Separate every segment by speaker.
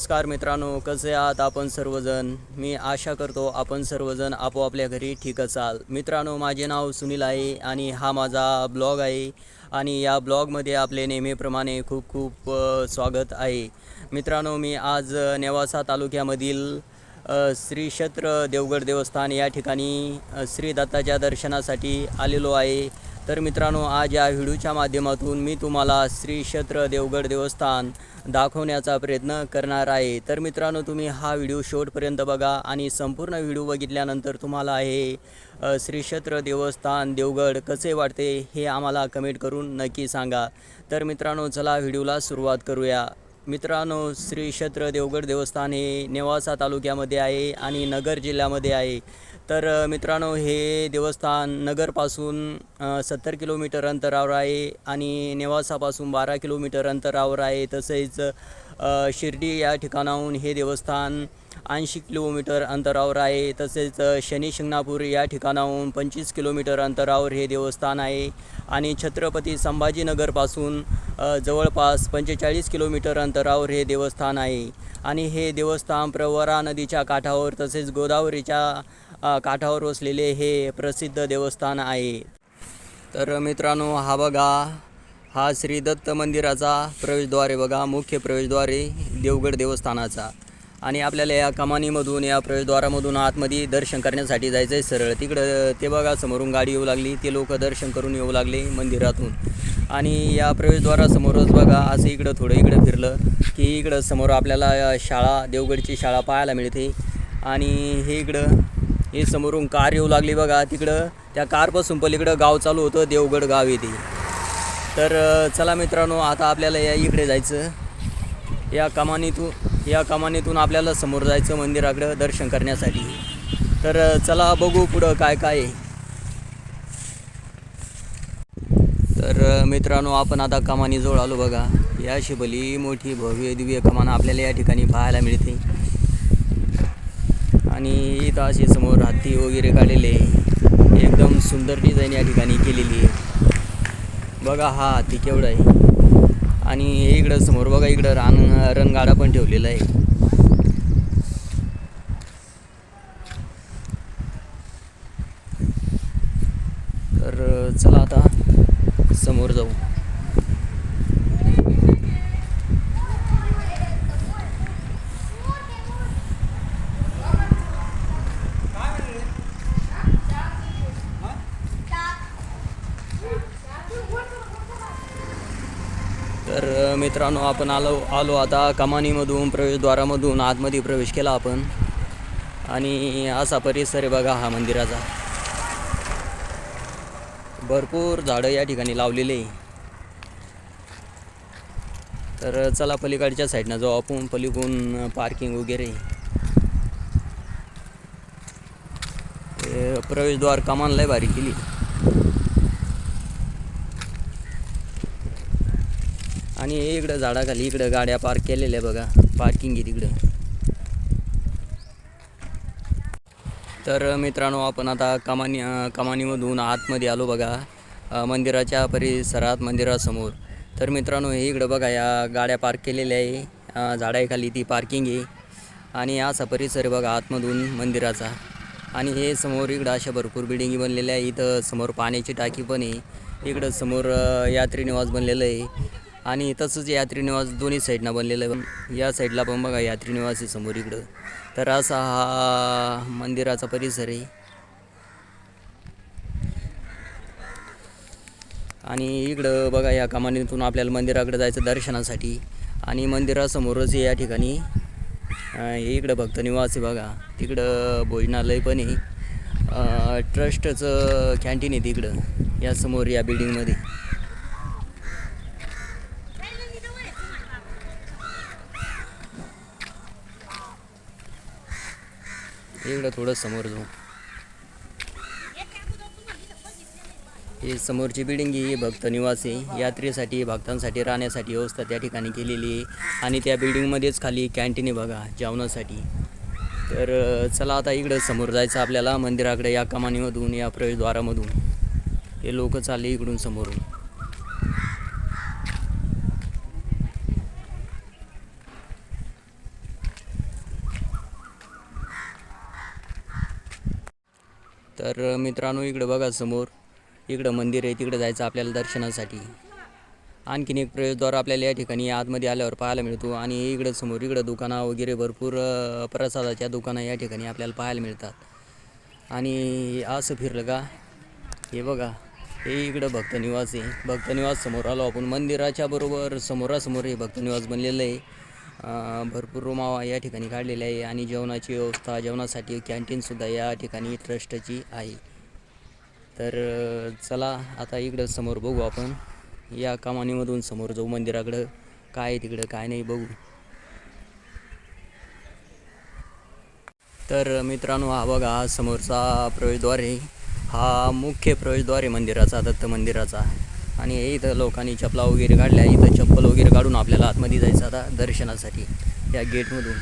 Speaker 1: नमस्कार मित्रांनो कसे आहात आपण सर्वजण? मी आशा करतो आपण सर्वजण आपोआपल्या घरी ठीक असाल. मित्रांनो माझे नाव सुनील आहे आणि हा माझा ब्लॉग आहे आणि या ब्लॉगमध्ये आपले नेहमीप्रमाणे खूप खूप स्वागत आहे. मित्रांनो मी आज नेवासा तालुक्यामधील श्री क्षेत्र देवगड देवस्थान या ठिकाणी श्री दत्ताच्या दर्शनासाठी आलेलो आहे. तर मित्रांनो आज या व्हिडिओच्या माध्यमातून मी तुम्हाला श्री क्षेत्र देवगड देवस्थान दाखवण्याचा प्रयत्न करणार आहे. तर मित्रांनो तुम्ही हा व्हिडिओ शेवटपर्यंत बघा आणि संपूर्ण व्हिडिओ बघितल्यानंतर तुम्हाला हे श्री क्षेत्र देवस्थान देवगड कसे वाटते हे आम्हाला कमेंट करून नक्की सांगा. तर मित्रांनो चला व्हिडिओला सुरुवात करूया. मित्रांनो श्री क्षेत्र देवगड देवस्थान हे नेवासा तालुक्यामध्ये आहे आणि नगर जिल्ह्यामध्ये आहे. तर मित्रांनो हे देवस्थान नगरपासून सत्तर किलोमीटर अंतरावर आहे आणि नेवासापासून बारा किलोमीटर अंतरावर आहे. तसेच शिर्डी या ठिकाणाहून हे देवस्थान ऐंशी किलोमीटर अंतरावर आहे. तसेच शनी शिंगणापूर या ठिकाणाहून पंचवीस किलोमीटर अंतरावर हे देवस्थान आहे. आणि छत्रपती संभाजीनगरपासून जवळपास पंचेचाळीस किलोमीटर अंतरावर हे देवस्थान आहे. आणि हे देवस्थान प्रवरा नदीच्या काठावर तसेच गोदावरीच्या काठावर वसलेले हे प्रसिद्ध देवस्थान आहे. तर मित्रांनो हा बघा हा श्री दत्त मंदिराचा प्रवेशद्वार आहे बघा मुख्य प्रवेशद्वार आहे देवगड देवस्थानाचा. आणि आपल्याला या कमानीमधून या प्रवेशद्वारामधून आतमध्ये दर्शन करण्यासाठी जायचं आहे सरळ. तिकडं ते बघा समोरून गाडी येऊ लागली ते लोक दर्शन करून येऊ लागले मंदिरातून. आणि या प्रवेशद्वारासमोरच बघा असं इकडं थोडं इकडं फिरलं की इकडं समोर आपल्याला शाळा देवगडची शाळा पाहायला मिळते. आणि हे इकडं हे समोरून कार येऊ लागली बघा तिकडं. त्या कारपासून पलीकडं गाव चालू होतं देवगड गाव येते. तर चला मित्रांनो आता आपल्याला या इकडे जायचं. या कमानीतून या कमानीतून आपल्याला समोर जायचं मंदिराकडं दर्शन करण्यासाठी. तर चला बघू पुढं काय काय आहे. तर मित्रांनो आपण आता कमानीजवळ आलो बघा. या शिबली मोठी भव्य दिव्य कमान आपल्याला या ठिकाणी पाहायला मिळते. आणि इथं असे समोर हत्ती वगैरे काढलेले एकदम सुंदर डिझाईन या ठिकाणी केलेली आहे. बघा हा हत्ती केवढा आहे. आणि इकडं समोर बघा इकडं रान रणगाडा पण ठेवलेला आहे. तर चला आता समोर जाऊ. तर मित्रांनो आपण आलो आलो आता कमानीमधून प्रवेशद्वारामधून आतमध्ये प्रवेश केला आपण. आणि असा परिसर आहे बघा हा मंदिराचा. भरपूर झाडं या ठिकाणी लावलेले आहे. तर चला पलीकडच्या साईडनं जाऊ आपण पलीकडून पार्किंग वगैरे. प्रवेशद्वार कमान लय भारी केली. आणि हे इकडं झाडाखाली इकडं गाड्या पार्क केलेल्या बघा. पार्किंग आहे तिकडं. तर मित्रांनो आपण आता कमानी कमानीमधून आतमध्ये आलो बघा. मंदिराच्या परिसरात मंदिरासमोर. तर मित्रांनो हे इकडं बघा या गाड्या पार्क केलेल्या आहे. झाडाखाली ती पार्किंग आहे. आणि असा परिसर आहे बघा आतमधून मंदिराचा. आणि हे समोर इकडं अशा भरपूर बिल्डिंगी बनलेल्या आहे. इथं समोर पाण्याची टाकी पण आहे. इकडं समोर यात्री निवास बनलेलं आहे. आणि तसंच यात्री निवास दोन्ही साईडनं बनलेलं आहे. या साईडला पण बघा यात्री निवास आहे समोर इकडं. तर असा हा मंदिराचा परिसर आहे. आणि इकडं बघा या कामानीतून आपल्याला मंदिराकडे जायचं दर्शनासाठी. आणि मंदिरासमोरच या ठिकाणी इकडं भक्त निवास आहे बघा. तिकडं भोजनालय पण आहे. ट्रस्टचं कॅन्टीन आहे तिकडं यासमोर या बिल्डिंगमध्ये इकडं थोडं समोर जाऊ ही समोरची बिल्डिंग ही भक्त निवास आहे यात्रेसाठी भक्तांसाठी राहण्यासाठी व्यवस्था त्या ठिकाणी केलेली आहे. आणि त्या बिल्डिंगमध्येच खाली कॅन्टीन आहे बघा जेवणासाठी. तर चला आता इकडं समोर जायचं आपल्याला मंदिराकडे या कमानीमधून या प्रवेशद्वारामधून. हे लोक चालले इकडून समोरून. तर मित्रांनो इकडं बघा समोर. इकडं मंदिर आहे तिकडं जायचं आपल्याला दर्शनासाठी. आणखीन एक प्रवेशद्वार आपल्याला या ठिकाणी आतमध्ये आल्यावर पाहायला मिळतो आणि इकडं समोर इकडं दुकानं वगैरे भरपूर प्रसादाच्या दुकानं या ठिकाणी आपल्याला पाहायला मिळतात. आणि असं फिरलं का? हे बघा. हे इकडं भक्तनिवास आहे. भक्तनिवास समोर आलो आपण. मंदिराच्या बरोबर समोरासमोर हे भक्तनिवास बनलेलं आहे. भरपूर रोमावा या ठिकाणी काढलेल्या आहे आणि जेवणाची व्यवस्था जेवणासाठी कॅन्टीनसुद्धा या ठिकाणी ट्रस्टची आहे. तर चला आता इकडं समोर बघू आपण. या कमानीमधून समोर जाऊ मंदिराकडं. काय आहे तिकडं काय नाही बघू. तर मित्रांनो हा बघा हा समोरचा प्रवेशद्वार आहे. हा मुख्य प्रवेशद्वार आहे मंदिराचा दत्त मंदिराचा. आणि हे इथं लोकांनी चपला वगैरे काढल्या इथं चप्पल वगैरे काढून आपल्याला आतमध्ये जायचं आता दर्शनासाठी या गेटमधून.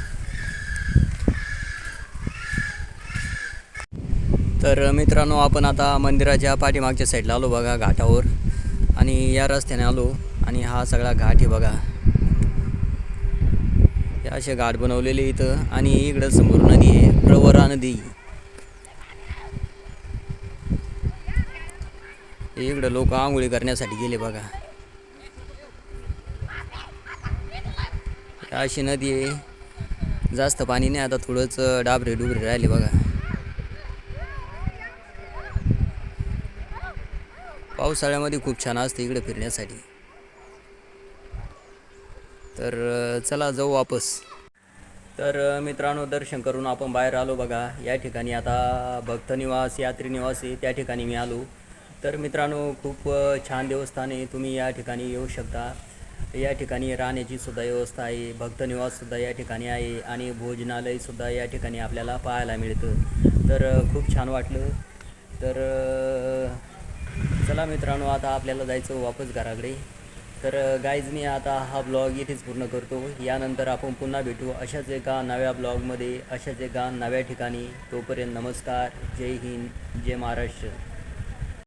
Speaker 1: तर मित्रांनो आपण आता मंदिराच्या पाठीमागच्या साईडला आलो बघा घाटावर. आणि या रस्त्याने आलो आणि हा सगळा घाट आहे बघा. हे असे घाट बनवलेले इथं आणि इकडं समोर नदी आहे प्रवरा नदी. इकडं लोक आंघोळी करण्यासाठी गेले बघा. अशी नदी आहे. जास्त पाणी नाही आता थोडंच डाबरे डुबरे राहिले बघा. पावसाळ्यामध्ये खूप छान असते इकडे फिरण्यासाठी. तर चला जाऊ वापस. तर मित्रांनो दर्शन करून आपण बाहेर आलो बघा. या ठिकाणी आता भक्तनिवास यात्री निवास आहे. त्या ठिकाणी मी आलो. तर मित्रांनो खूप छान देवस्थान आहे. तुम्ही या ठिकाणी येऊ शकता. या ठिकाणी राहण्याची सुद्धा व्यवस्था आहे. भक्तनिवाससुद्धा या ठिकाणी आहे आणि भोजनालयसुद्धा या ठिकाणी आपल्याला पाहायला मिळतं. तर खूप छान वाटलं. तर चला मित्रांनो आता आपल्याला जायचं वापस घराकडे. तर गाईज मी आता हा ब्लॉग इथेच पूर्ण करतो. यानंतर आपण पुन्हा भेटू अशाच एका नव्या ब्लॉगमध्ये अशाच एका नव्या ठिकाणी. तोपर्यंत नमस्कार. जय हिंद. जय महाराष्ट्र.